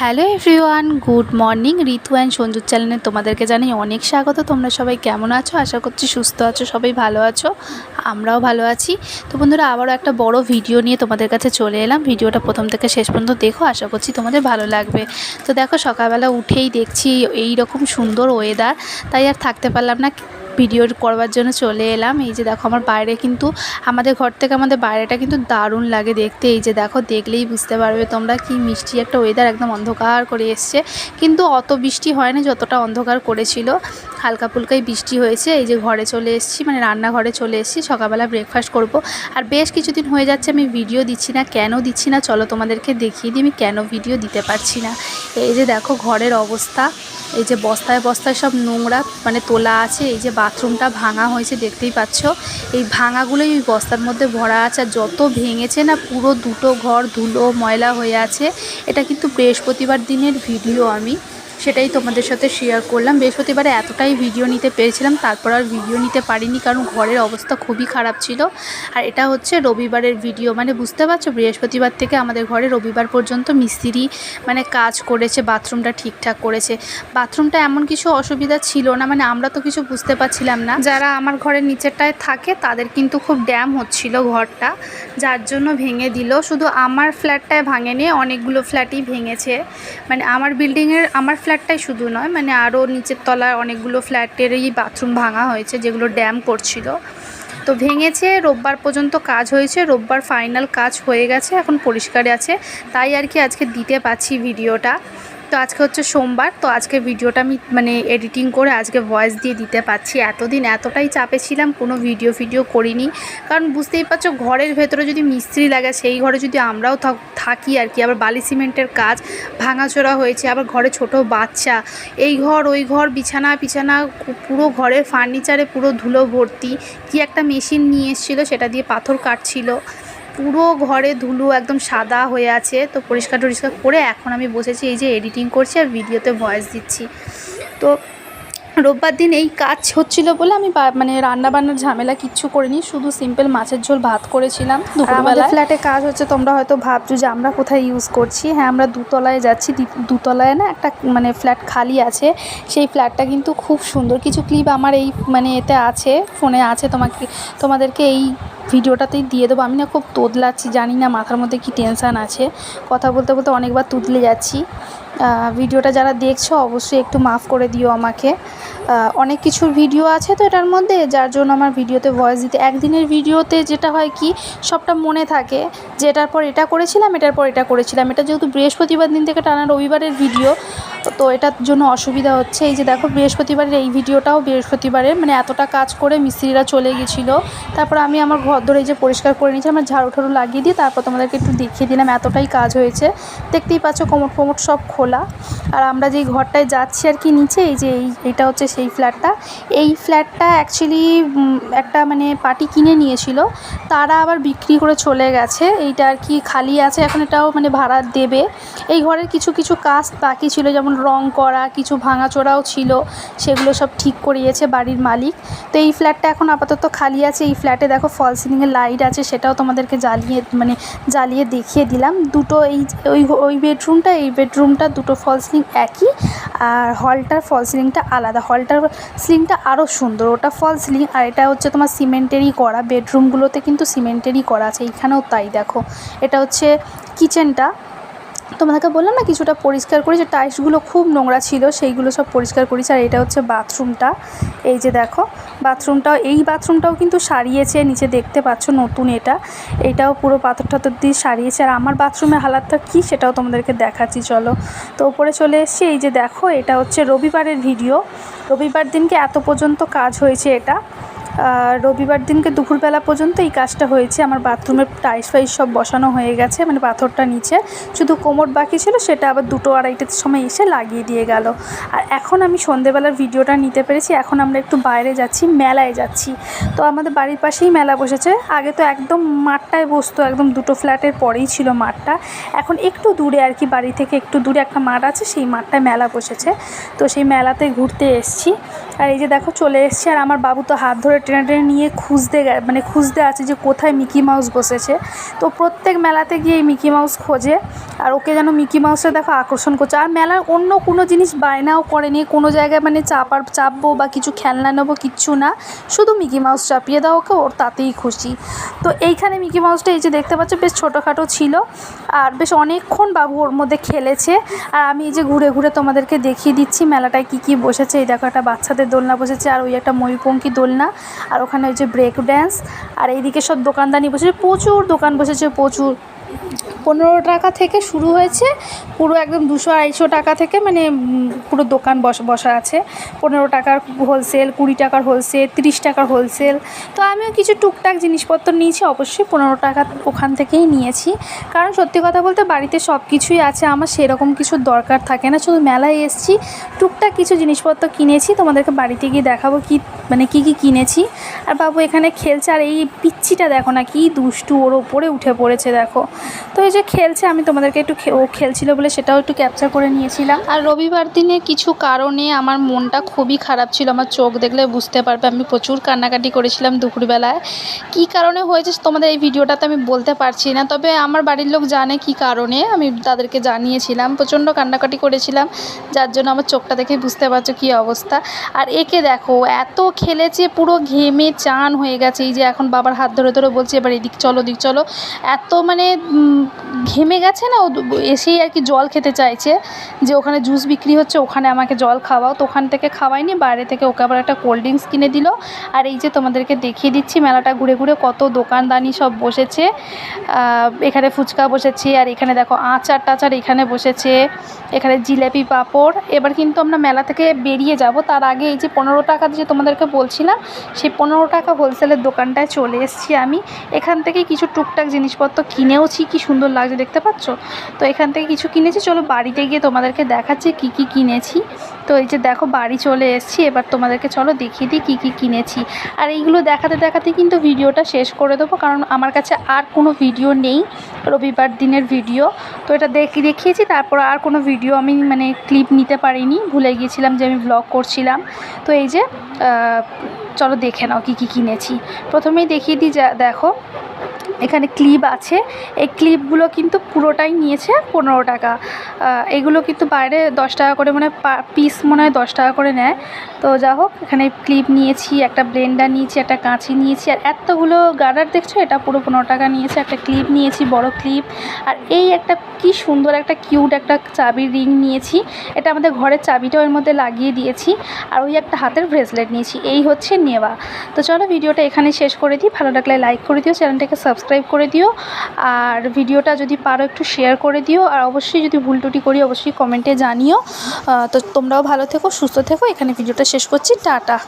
Hello everyone, good morning. Ritu and সঞ্জুর চ্যানেলে তোমাদেরকে জানাই অনেক স্বাগত। তোমরা সবাই কেমন আছো? আশা করছি সুস্থ আছো, সবাই ভালো আছো। আমরাও ভালো আছি। তো বন্ধুরা, আবারও একটা বড় ভিডিও নিয়ে তোমাদের কাছে চলে এলাম। ভিডিওটা প্রথম থেকে শেষ পর্যন্ত দেখো, আশা করছি তোমাদের ভালো লাগবে। তো দেখো, সকালবেলা উঠেই দেখছি এই রকম সুন্দর ওয়েদার তাই আর থাকতে পারলাম না। ভিডিও করবার জন্য চলে এলাম। এই যে দেখো আমার বাইরে কিন্তু আমাদের ঘর থেকে আমাদের বাইরেটা কিন্তু দারুণ লাগে দেখতে। এই যে দেখো, দেখলেই বুঝতে পারবে তোমরা কি মিষ্টি একটা ওয়েদার একদম অন্ধকার করে এসছে। কিন্তু অত বৃষ্টি হয় না যতটা অন্ধকার করেছিল। হালকা ফুলকাই বৃষ্টি হয়েছে। এই যে ঘরে চলে এসেছি মানে রান্নাঘরে চলে এসেছি। সকালবেলা ব্রেকফাস্ট করব। আর বেশ কিছুদিন হয়ে যাচ্ছে, আমি ভিডিও দিচ্ছি না, কেন দিচ্ছি না, চলো তোমাদেরকে দেখিয়ে দিই। আমি কেন ভিডিও দিতে পারছি না? এই যে দেখো ঘরের অবস্থা। এই যে বস্তায় বস্তায় সব নোংরা মানে তোলা আছে। এই যে বাথরুমটা ভাঙা হয়েছে, দেখতেই পাচ্ছ। এই ভাঙাগুলোই ওই বস্তার মধ্যে ভরা আছে আর যত ভেঙেছে না পুরো দুটো ঘর ধুলো, ময়লা হয়ে আছে। এটা কিন্তু বৃহস্পতিবার দিনের ভিডিও আমি। সেটাই তোমাদের সাথে শেয়ার করলাম। বৃহস্পতিবারে এতটাই ভিডিও নিতে পেরেছিলাম, তারপর আর ভিডিও নিতে পারিনি কারণ ঘরের অবস্থা খুবই খারাপ ছিল। আর এটা হচ্ছে রবিবারের ভিডিও মানে বুঝতে পারছ? বৃহস্পতিবার থেকে আমাদের ঘরে রবিবার পর্যন্ত মিস্ত্রি মানে কাজ করেছে, বাথরুমটা ঠিকঠাক করেছে। বাথরুমটা এমন কিছু অসুবিধা ছিল না মানে আমরা তো কিছু বুঝতে পারছিলাম না। যারা আমার ঘরের নিচেরটায় থাকে, তাদের কিন্তু খুব ড্যাম হচ্ছিল ঘরটা, যার জন্য ভেঙে দিল। শুধু আমার ফ্ল্যাটটায় ভাঙেনি, অনেকগুলো ফ্ল্যাটই ভেঙেছে। মানে আমার বিল্ডিংয়ের আমার ফ্ল্যাটটাই শুধু নয় মানে আরও নিচের তলায় অনেকগুলো ফ্ল্যাটেরই বাথরুম ভাঙা হয়েছে যেগুলো ড্যাম করছিল। তো ভেঙেছে, রোববার পর্যন্ত কাজ হয়েছে, রোববার ফাইনাল কাজ হয়ে গেছে, এখন পরিষ্কারে আছে। তাই আর কি আজকে দিতে পারছি ভিডিওটা। তো আজকে হচ্ছে সোমবার, তো আজকে ভিডিওটা আমি মানে এডিটিং করে আজকে ভয়েস দিয়ে দিতে পারছি। এতদিন এতটাই চাপে ছিলাম, কোনো ভিডিও ভিডিও করিনি। কারণ বুঝতেই পারছ, ঘরের ভেতরে যদি মিস্ত্রি লাগে, সেই ঘরে যদি আমরাও থাক- আর কি, আবার বালি সিমেন্টের কাজ ভাঙাচোরা হয়েছে, আবার ঘরে ছোট বাচ্চা, এই ঘর, ওই ঘর, বিছানা, পিছানা পুরো ঘরের ফার্নিচারে পুরো ধুলো ভর্তি, কি একটা মেশিন নিয়ে এসেছিল, সেটা দিয়ে পাথর কাটছিল। পুরো ঘরে ধুলো একদম সাদা হয়ে আছে। তো পরিষ্কার টরিষ্কার করে এখন আমি বসেছি, এই যে এডিটিং করছি আর ভিডিওতে ভয়েস দিচ্ছি। তো রোববার দিন এই কাজ হচ্ছিল বলে আমি বা- মানে রান্না বান্নার ঝামেলা কিচ্ছু করিনি শুধু সিম্পল মাছের ঝোল ভাত করেছিলাম আমাদের ফ্ল্যাটে কাজ হচ্ছে তোমরা হয়তো ভাবছ যে আমরা কোথায় ইউজ করছি। হ্যাঁ আমরা দুতলায় যাচ্ছি দুতলায় না একটা মানে ফ্ল্যাট খালি আছে। সেই ফ্ল্যাটটা কিন্তু খুব সুন্দর। কিছু ক্লিপ আমার এই মানে এতে আছে ফোনে আছে তোমাকে তোমাদেরকে এই ভিডিওটাতেই দিয়ে দেবো। আমি না খুব তোদলাচ্ছি জানি না মাথার মধ্যে কি টেনশান আছে। কথা বলতে বলতে অনেকবার তুতলে যাচ্ছি। ভিডিওটা যারা দেখছ, অবশ্যই একটু মাফ করে দিও আমাকে। অনেক কিছুর ভিডিও আছে তো এটার মধ্যে, যার জন্য আমার ভিডিওতে ভয়েস দিতে একদিনের ভিডিওতে যেটা হয় কি, সবটা মনে থাকে যে এটার পর এটা করেছিলাম, এটার পর এটা করেছিলাম। এটা যেহেতু বৃহস্পতিবার দিন থেকে টানা রবিবারের ভিডিও তো এটার জন্য অসুবিধা হচ্ছে। এই যে দেখো, বৃহস্পতিবারের এই ভিডিওটাও বৃহস্পতিবারের মানে এতটা কাজ করে মিস্ত্রিরা চলে গেছিল। তারপর আমি আমার ঘর ধরে এই যে পরিষ্কার করে নিয়েছি, আমার ঝাড়ু ঠাড়ু লাগিয়ে দিয়ে তারপর তোমাদেরকে একটু দেখিয়ে দিলাম এতটাই কাজ হয়েছে। দেখতেই পাচ্ছ কোমর ফোমর সব খোলা। আর আমরা যেই ঘরটায় যাচ্ছি আর কি নিচে, এই যে এই, এটা হচ্ছে সেই ফ্ল্যাটটা। এই ফ্ল্যাটটা অ্যাকচুয়ালি একটা মানে পার্টি কিনে নিয়েছিল। তারা আবার বিক্রি করে চলে গেছে। এইটা আর কি খালি আছে, এখন এটাও মানে ভাড়া দেবে। এই ঘরের কিছু কিছু কাজ বাকি ছিল, যেমন রং করা, কিছু ভাঙাচোরাও ছিল, সেগুলো সব ঠিক করিয়েছে বাড়ির মালিক। তো এই ফ্ল্যাটটা এখন আপাতত খালি আছে, এই ফ্ল্যাটে দেখো ফল সিলিংয়ের লাইট আছে, সেটাও তোমাদেরকে জ্বালিয়ে মানে জ্বালিয়ে দেখিয়ে দিলাম। দুটো এই, ওই ওই বেডরুমটা এই বেডরুমটা দুটো ফল সিলিং একই, আর হলটার ফল সিলিংটা আলাদা। হলটার সিলিংটা আরও সুন্দর, ওটা ফল সিলিং আর এটা হচ্ছে তোমার সিমেন্টেরই করা বেডরুমগুলোতে কিন্তু সিমেন্টেরই করা আছে, এইখানেও তাই দেখো। এটা হচ্ছে কিচেনটা তোমাদেরকে বললাম না, কিছুটা পরিষ্কার করেছি টাইলসগুলো খুব নোংরা ছিল, সেইগুলো সব পরিষ্কার করেছি, আর এটা হচ্ছে বাথরুমটা এই যে দেখো বাথরুমটাও এই বাথরুমটাও কিন্তু সারিয়েছে, নিচে দেখতে পাচ্ছ নতুন এটা। এটাও পুরো পাথর টাথর দিয়ে সারিয়েছে, আর আমার বাথরুমের হালাতটা কী সেটাও তোমাদেরকে দেখাচ্ছি, চলো। তো ওপরে চলে এসেছি, এই যে দেখো, এটা হচ্ছে রবিবারের ভিডিও রবিবার দিনকে এত পর্যন্ত কাজ হয়েছে এটা। রবিবার দিনকে দুপুরবেলা পর্যন্ত এই কাজটা হয়েছে। আমার বাথরুমের টাইলস ফাইস সব বসানো হয়ে গেছে মানে পাথরটা নিচে। শুধু কোমর বাকি ছিল, সেটা আবার দুটো আড়াইটার সময় এসে লাগিয়ে দিয়ে গেল। আর এখন আমি সন্ধেবেলার ভিডিওটা নিতে পেরেছি। এখন আমরা একটু বাইরে যাচ্ছি, মেলায় যাচ্ছি। তো আমাদের বাড়ির পাশেই মেলা বসেছে। আগে তো একদম মাঠটায় বসতো, একদম দুটো ফ্ল্যাটের পরেই ছিল মাঠটা। এখন একটু দূরে আর কি, বাড়ি থেকে একটু দূরে একটা মাঠ আছে, সেই মাঠটায় মেলা বসেছে। তো সেই মেলাতে ঘুরতে এসছি। আর এই যে দেখো চলে এসছি, আর আমার বাবু তো হাত ধরে টেনে টেনে নিয়ে খুঁজতে মানে খুঁজতে আছে যে কোথায় মিকি মাউস বসেছে। তো প্রত্যেক মেলাতে গিয়ে মিকি মাউস খোঁজে, আর ওকে যেন মিকি মাউসে দেখো আকর্ষণ করছে। আর মেলার অন্য কোনো জিনিস বায়নাও করেনি, কোনো জায়গায় মানে চাপার, চাপবো বা কিছু খেলনা নেব কিচ্ছু না, শুধু মিকি মাউস চাপিয়ে দাও ওকে, ওর তাতেই খুশি। তো এইখানে মিকি মাউসটা এই যে দেখতে পাচ্ছ বেশ ছোটোখাটো ছিল, আর বেশ অনেকক্ষণ বাবু ওর মধ্যে খেলেছে। আর আমি এই যে ঘুরে ঘুরে তোমাদেরকে দেখিয়ে দিচ্ছি মেলাটায় কী কী বসেছে, এই দেখো একটা বাচ্চাদের দোলনা বসেছে আর ওই একটা ময়ূরপঙ্খী দোলনা আর ওখানে যে ব্রেক ড্যান্স আর এইদিকে সব দোকানদানি বসেছে। প্রচুর দোকান বসেছে, প্রচুর। পনেরো টাকা থেকে শুরু হয়েছে। পুরো একদম দুশো আড়াইশো টাকা থেকে মানে পুরো দোকান বস, বসা আছে। পনেরো টাকার হোলসেল কুড়ি টাকার হোলসেল তিরিশ টাকার হোলসেল তো আমিও কিছু টুকটাক জিনিসপত্র নিয়েছি, অবশ্যই পনেরো টাকা ওখান থেকেই নিয়েছি। কারণ সত্যি কথা বলতে বাড়িতে সব কিছুই আছে, আমার সেরকম কিছু দরকার থাকে না। শুধু মেলায় এসেছি, টুকটাক কিছু জিনিসপত্র কিনেছি, তোমাদেরকে বাড়িতে গিয়ে দেখাবো কি মানে কি কি কিনেছি। আর বাবু এখানে খেলছে, আর এই পিচ্ছিটা দেখো না, কি দুষ্টু, ওর ওপরে উঠে পড়েছে, দেখো। তো এই যে খেলছে, আমি তোমাদেরকে একটু ও খেলছিল বলে সেটাও একটু ক্যাপচার করে নিয়েছিলাম। আর রবিবার দিনে কিছু কারণে আমার মনটা খুবই খারাপ ছিল, আমার চোখ দেখলে বুঝতে পারবে, আমি প্রচুর কান্নাকাটি করেছিলাম দুপুরবেলায়। কী কারণে হয়েছে তোমাদের এই ভিডিওটাতে আমি বলতে পারছি না, তবে আমার বাড়ির লোক জানে কী কারণে, আমি তাদেরকে জানিয়েছিলাম, প্রচণ্ড কান্নাকাটি করেছিলাম, যার জন্য আমার চোখটা দেখে বুঝতে পারছ কী অবস্থা। আর একে দেখো, এত খেলেছে, পুরো ঘেমে চান হয়ে গেছে, এই যে এখন বাবার হাত ধরে ধরে বলছে, এবার এদিক চলো, ওদিক চলো। এত মানে ঘেমে গেছে না, ও এসেই আর কি জল খেতে চাইছে যে ওখানে জুস বিক্রি হচ্ছে, ওখানে আমাকে জল খাওয়াও। তো ওখান থেকে খাওয়াইনি, বাইরে থেকে ওকে আবার একটা কোল্ড ড্রিঙ্কস কিনে দিল। আর এই যে তোমাদেরকে দেখিয়ে দিচ্ছি, মেলাটা ঘুরে ঘুরে কত দোকানদানি সব বসেছে। এখানে ফুচকা বসেছে, আর এখানে দেখো আচার টাচার এখানে বসেছে, এখানে জিলেপি পাঁপড়। এবার কিন্তু আমরা মেলা থেকে বেরিয়ে যাব। তার আগে এই যে পনেরো টাকা যে তোমাদেরকে বলছিলাম, সেই পনেরো টাকা হোলসেলের দোকানটায় চলে এসেছি আমি। এখান থেকে কিছু টুকটাক জিনিসপত্র কিনেওছি, কি সুন্দর লাগছে দেখতে পাচ্ছ? তো এখান থেকে কিছু কিনেছি। চলো বাড়িতে গিয়ে তোমাদেরকে দেখাচ্ছি কি কি কিনেছি। তো এই যে দেখো বাড়ি চলে এসেছি। এবার তোমাদেরকে চলো দেখিয়ে দিই কী কী কিনেছি। আর এইগুলো দেখাতে দেখাতে কিন্তু ভিডিওটা শেষ করে দেবো। কারণ আমার কাছে আর কোনো ভিডিও নেই রবিবার দিনের ভিডিও। তো এটা দেখি, দেখিয়েছি। তারপর আর কোনো ভিডিও আমি মানে ক্লিপ নিতে পারিনি। ভুলে গিয়েছিলাম যে আমি ব্লগ করছিলাম। তো এই যে চলো দেখে নাও কী কী কিনেছি। প্রথমেই দেখিয়ে দিই যা, দেখো। এখানে ক্লিপ আছে। এই ক্লিপগুলো কিন্তু পুরোটাই নিয়েছে পনেরো টাকা। এগুলো কিন্তু বাইরে দশ টাকা করে মানে পিস মনে হয় দশ টাকা করে নেয়। তো যা হোক, এখানে ক্লিপ নিয়েছি, একটা ব্লেন্ডার নিয়েছি, একটা কাঁচি নিয়েছি, আর এতগুলো গার্ডার দেখছ? এটা পুরো পনেরো টাকা নিয়েছে। একটা ক্লিপ নিয়েছি, বড় ক্লিপ। আর এই একটা কি সুন্দর একটা কিউট একটা চাবির রিং নিয়েছি। এটা আমাদের ঘরের চাবিটাও এর মধ্যে লাগিয়ে দিয়েছি। আর ওই একটা হাতের ব্রেসলেট নিয়েছি। এই হচ্ছে নেওয়া। তো চলো ভিডিওটা এখানে শেষ করে দিই। ভালো লাগলে লাইক করে দিও, চ্যানেলটাকে সাবস্ক্রাইব করে দিও। আর ভিডিওটা যদি পারো একটু শেয়ার করে দিও। আর অবশ্যই যদি ভুল টুটি করি, অবশ্যই কমেন্টে জানিও। তো তোমরাও ভালো থেকো, সুস্থ থেকো। এখানে ভিডিওটা শেষ করছি। টাটা।